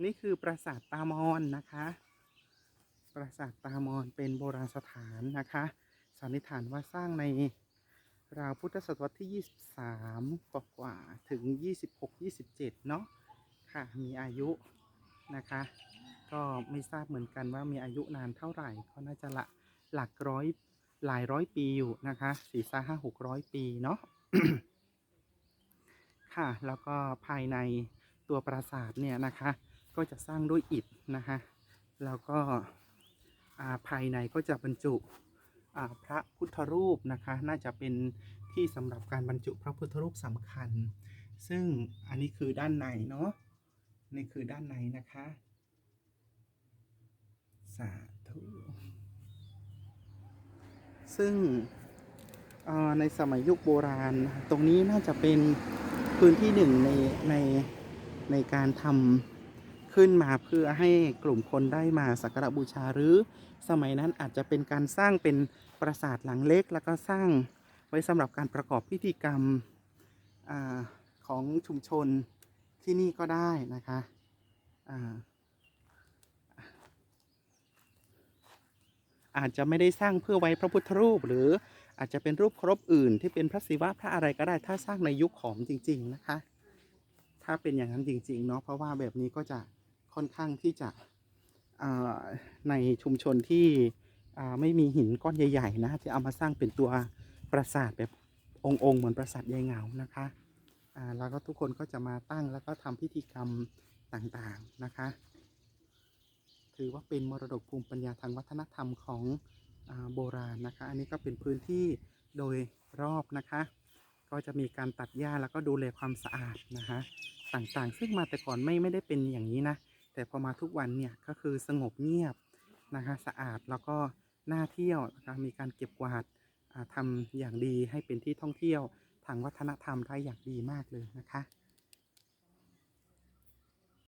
นี่คือปราสาทตามอนนะคะ ปราสาทตามอนเป็นโบราณสถานนะคะ สันนิษฐานว่าสร้างในราวพุทธศตวรรษที่ 23 กว่ากว่าถึง 26-27 เนาะค่ะ มีอายุนะคะ ก็ไม่ทราบเหมือนกันว่ามีอายุนานเท่าไหร่ ก็น่าจะละหลักร้อยหลายร้อยปีอยู่นะคะสี่สห้าหกร้อยปีเนาะค่ะ แล้วก็ภายในตัวปราสาทเนี่ยนะคะ ก็จะสร้างด้วยอิฐนะคะแล้วก็ภายในก็จะบรรจุพระพุทธรูปนะคะ น่าจะเป็นที่สำหรับการบรรจุพระพุทธรูปสำคัญ ซึ่งอันนี้คือด้านในเนาะนี่คือด้านในนะคะ สาธุซึ่งในสมัยยุคโบราณ ตรงนี้น่าจะเป็นพื้นที่หนึ่งในในในการทำ ขึ้นมาเพื่อให้กลุ่มคนได้มาสักการบูชาหรือ สมัยนั้นอาจจะเป็นการสร้างเป็นปราสาทหลังเล็ก แล้วก็สร้างไว้สำหรับการประกอบพิธีกรรมอของชุมชนที่นี่ก็ได้นะคะอาอาจจะไม่ได้สร้างเพื่อไว้พระพุทธรูป หรืออาจจะเป็นรูปครพอื่น ที่เป็นพระศิวะพระอะไรก็ได้ถ้าสร้างในยุคขอมจริง ๆ นะคะ ถ้าเป็นอย่างนั้นจริง ๆ เนาะเพราะว่าแบบนี้ก็จะ ค่อนข้างที่จะในชุมชนที่ไม่มีหินก้อนใหญ่ ๆ นะที่เอามาสร้างเป็นตัวปราสาทแบบองค์ๆเหมือนปราสาทยายเหงานะคะแล้วก็ทุกคนก็จะมาตั้งแล้วก็ทำพิธีกรรมต่างๆนะคะ ถือว่าเป็นมรดกภูมิปัญญาทางวัฒนธรรมของอโบราณนะคะ อันนี้ก็เป็นพื้นที่โดยรอบนะคะ ก็จะมีการตัดหญ้าแล้วก็ดูแลความสะอาดนะคะ ต่างๆ ซึ่งมาแต่ก่อนไม่ไม่ได้เป็นอย่างนี้นะ แต่พอมาทุกวันเนี่ยก็คือสงบเงียบนะคะสะอาดแล้วก็น่าเที่ยวนะคะมีการเก็บกวาดอ่าทำอย่างดีให้เป็นที่ท่องเที่ยวทางวัฒนธรรมได้อย่างดีมากเลยนะคะ